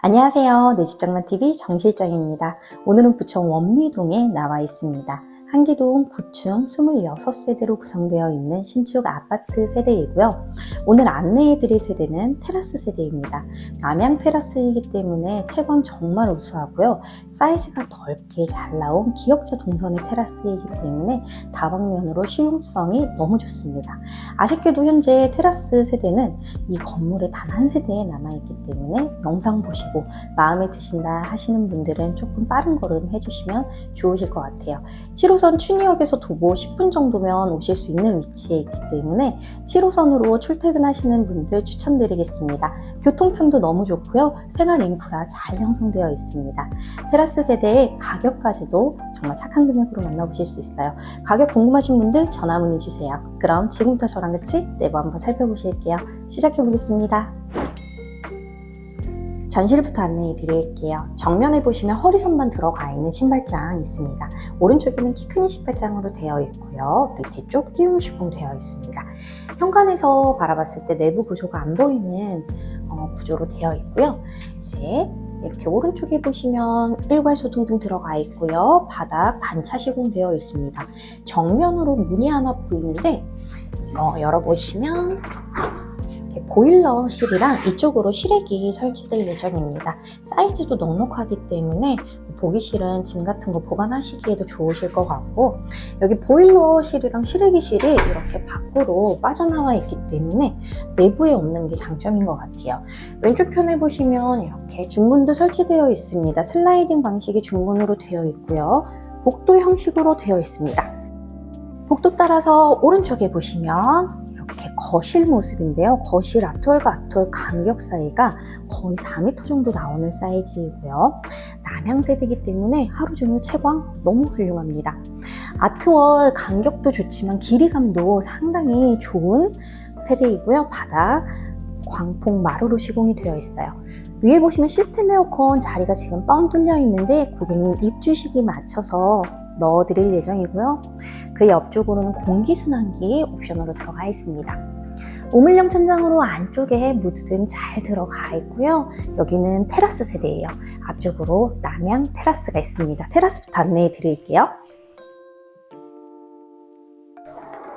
안녕하세요. 내 집장난TV 정실장입니다. 오늘은 부천 원미동에 나와 있습니다. 한기동 9층 26세대로 구성되어 있는 신축 아파트 세대이고요. 오늘 안내해드릴 세대는 테라스 세대입니다. 남양 테라스이기 때문에 채광 정말 우수하고요. 사이즈가 넓게 잘 나온 기역자 동선의 테라스이기 때문에 다방면으로 실용성이 너무 좋습니다. 아쉽게도 현재 테라스 세대는 이 건물에 단 한 세대에 남아있기 때문에 영상 보시고 마음에 드신다 하시는 분들은 조금 빠른 걸음 해주시면 좋으실 것 같아요. 7호 선 춘희역에서 도보 10분 정도면 오실 수 있는 위치에 있기 때문에 7호선으로 출퇴근하시는 분들 추천드리겠습니다. 교통편도 너무 좋고요. 생활 인프라 잘 형성되어 있습니다. 테라스 세대의 가격까지도 정말 착한 금액으로 만나보실 수 있어요. 가격 궁금하신 분들 전화 문의 주세요. 그럼 지금부터 저랑 같이 내부 한번 살펴보실게요. 시작해 보겠습니다. 전실부터 안내해 드릴게요. 정면에 보시면 허리선만 들어가 있는 신발장 있습니다. 오른쪽에는 키 큰 신발장으로 되어 있고요. 밑에 쪽 띄움 시공 되어 있습니다. 현관에서 바라봤을 때 내부 구조가 안 보이는 어, 구조로 되어 있고요. 이제 이렇게 오른쪽에 보시면 일괄 소등 등 들어가 있고요. 바닥 단차 시공되어 있습니다. 정면으로 문이 하나 보이는데 이거 열어보시면 보일러실이랑 이쪽으로 실외기 설치될 예정입니다. 사이즈도 넉넉하기 때문에 보기실은 짐 같은 거 보관하시기에도 좋으실 것 같고 여기 보일러실이랑 실외기실이 이렇게 밖으로 빠져나와 있기 때문에 내부에 없는 게 장점인 것 같아요. 왼쪽 편에 보시면 이렇게 중문도 설치되어 있습니다. 슬라이딩 방식의 중문으로 되어 있고요. 복도 형식으로 되어 있습니다. 복도 따라서 오른쪽에 보시면 이렇게 거실 모습인데요. 거실 아톨과 아톨 간격 사이가 거의 4m 정도 나오는 사이즈이고요. 남향 세대이기 때문에 하루 종일 채광 너무 훌륭합니다. 아트월 간격도 좋지만 길이감도 상당히 좋은 세대이고요. 바닥 광폭 마루로 시공이 되어 있어요. 위에 보시면 시스템 에어컨 자리가 지금 뻥 뚫려 있는데 고객님 입주시기 맞춰서 넣어 드릴 예정이고요. 그 옆쪽으로는 공기순환기 옵션으로 들어가 있습니다. 우물형 천장으로 안쪽에 무드 등 잘 들어가 있고요. 여기는 테라스 세대예요. 앞쪽으로 남양 테라스가 있습니다. 테라스부터 안내해 드릴게요.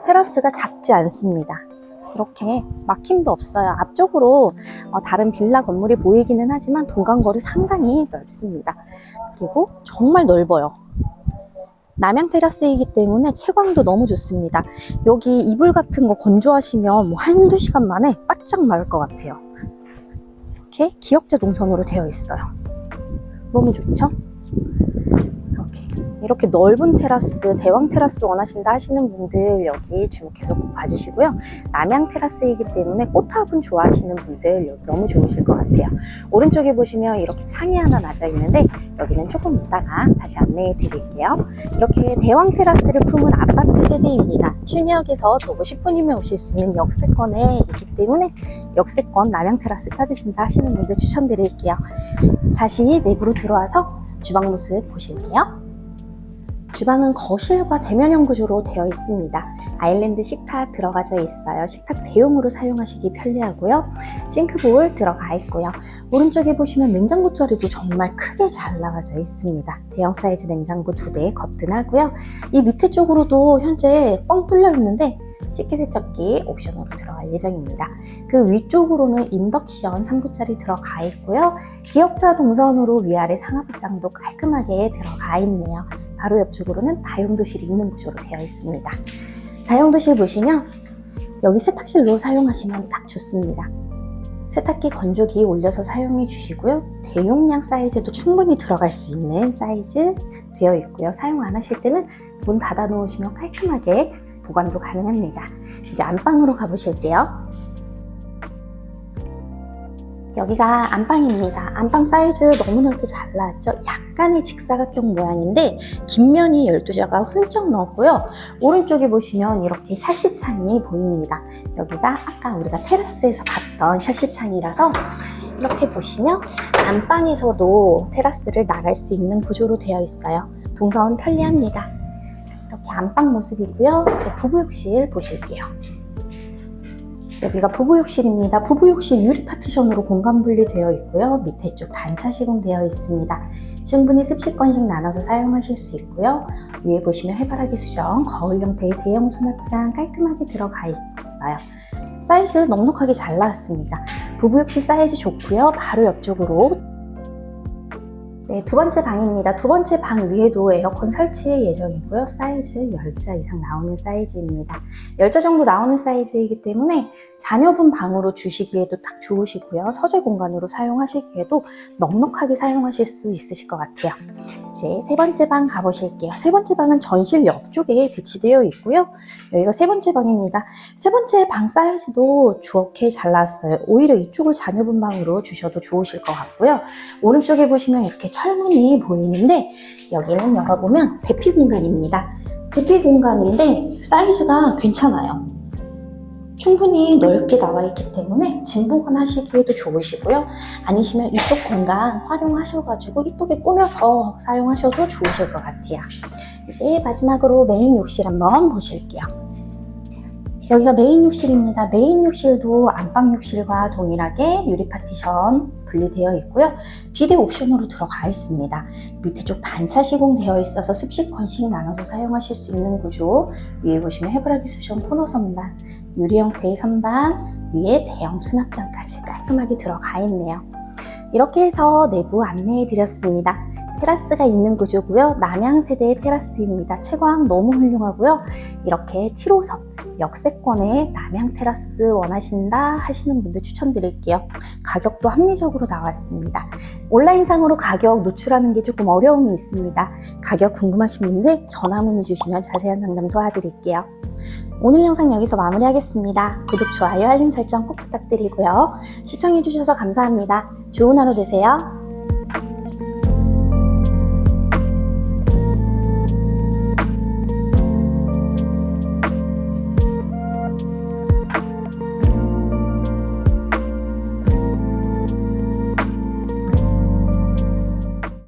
테라스가 작지 않습니다. 이렇게 막힘도 없어요. 앞쪽으로 어, 다른 빌라 건물이 보이기는 하지만 동간거리 상당히 넓습니다. 그리고 정말 넓어요. 남양 테라스이기 때문에 채광도 너무 좋습니다. 여기 이불 같은 거 건조하시면 뭐 한두 시간 만에 바짝 마를 것 같아요. 이렇게 기역자 동선으로 되어 있어요. 너무 좋죠? 이렇게, 넓은 테라스, 대왕 테라스 원하신다 하시는 분들 여기 주목해서 꼭 봐주시고요. 남양 테라스이기 때문에 꽃화분 좋아하시는 분들 여기 너무 좋으실 것 같아요. 오른쪽에 보시면 이렇게 창이 하나 놔져 있는데 여기는 조금 이따가 다시 안내해 드릴게요. 이렇게 대왕 테라스를 품은 아파트 세대입니다. 춘역에서 도보 10분이면 오실 수 있는 역세권에 있기 때문에 역세권 남양 테라스 찾으신다 하시는 분들 추천드릴게요. 다시 내부로 들어와서 주방 모습 보실게요. 주방은 거실과 대면형 구조로 되어 있습니다. 아일랜드 식탁 들어가져 있어요. 식탁 대용으로 사용하시기 편리하고요. 싱크볼 들어가 있고요. 오른쪽에 보시면 냉장고 자리도 정말 크게 잘 나가져 있습니다. 대형 사이즈 냉장고 두 대 거뜬하고요. 이 밑에 쪽으로도 현재 뻥 뚫려 있는데 식기세척기 옵션으로 들어갈 예정입니다. 그 위쪽으로는 인덕션 3구짜리 들어가 있고요. 기역자 동선으로 위아래 상하부장도 깔끔하게 들어가 있네요. 바로 옆쪽으로는 다용도실이 있는 구조로 되어 있습니다. 다용도실 보시면 여기 세탁실로 사용하시면 딱 좋습니다. 세탁기 건조기 올려서 사용해 주시고요. 대용량 사이즈도 충분히 들어갈 수 있는 사이즈 되어 있고요. 사용 안 하실 때는 문 닫아 놓으시면 깔끔하게 보관도 가능합니다. 이제 안방으로 가보실게요. 여기가 안방입니다. 안방 사이즈 너무 넓게 잘 나왔죠? 약간의 직사각형 모양인데 뒷면이 12자가 훌쩍 넣었고요. 오른쪽에 보시면 이렇게 샤시창이 보입니다. 여기가 아까 우리가 테라스에서 봤던 샤시창이라서 이렇게 보시면 안방에서도 테라스를 나갈 수 있는 구조로 되어 있어요. 동선 편리합니다. 이렇게 안방 모습이고요. 이제 부부욕실 보실게요. 여기가 부부욕실입니다. 부부욕실 유리 파티션으로 공간 분리되어 있고요. 밑에 쪽 단차 시공되어 있습니다. 충분히 습식권식 나눠서 사용하실 수 있고요. 위에 보시면 해바라기 수정, 거울 형태의 대형 수납장 깔끔하게 들어가 있어요. 사이즈 넉넉하게 잘 나왔습니다. 부부욕실 사이즈 좋고요. 바로 옆쪽으로 네, 두 번째 방입니다. 두 번째 방 위에도 에어컨 설치의 예정이고요. 사이즈 10자 이상 나오는 사이즈입니다. 10자 정도 나오는 사이즈이기 때문에 자녀분 방으로 주시기에도 딱 좋으시고요. 서재 공간으로 사용하시기에도 넉넉하게 사용하실 수 있으실 것 같아요. 이제 세 번째 방 가보실게요. 세 번째 방은 전실 옆쪽에 배치되어 있고요. 여기가 세 번째 방입니다. 세 번째 방 사이즈도 좋게 잘 나왔어요. 오히려 이쪽을 자녀분 방으로 주셔도 좋으실 것 같고요. 오른쪽에 보시면 이렇게 철문이 보이는데 여기는 열어보면 대피 공간입니다. 대피 공간인데 사이즈가 괜찮아요. 충분히 넓게 나와 있기 때문에 짐 보관하시기에도 좋으시고요. 아니시면 이쪽 공간 활용하셔가지고 이쪽에 꾸며서 사용하셔도 좋으실 것 같아요. 이제 마지막으로 메인 욕실 한번 보실게요. 여기가 메인 욕실입니다. 메인 욕실도 안방 욕실과 동일하게 유리 파티션 분리되어 있고요. 비대 옵션으로 들어가 있습니다. 밑에 쪽 단차 시공되어 있어서 습식 건식 나눠서 사용하실 수 있는 구조. 위에 보시면 해바라기 수전 코너 선반, 유리 형태의 선반, 위에 대형 수납장까지 깔끔하게 들어가 있네요. 이렇게 해서 내부 안내해 드렸습니다. 테라스가 있는 구조고요. 남양 세대의 테라스입니다. 채광 너무 훌륭하고요. 이렇게 7호선 역세권의 남양 테라스 원하신다 하시는 분들 추천드릴게요. 가격도 합리적으로 나왔습니다. 온라인상으로 가격 노출하는 게 조금 어려움이 있습니다. 가격 궁금하신 분들 전화 문의 주시면 자세한 상담 도와드릴게요. 오늘 영상 여기서 마무리하겠습니다. 구독, 좋아요, 알림 설정 꼭 부탁드리고요. 시청해주셔서 감사합니다. 좋은 하루 되세요.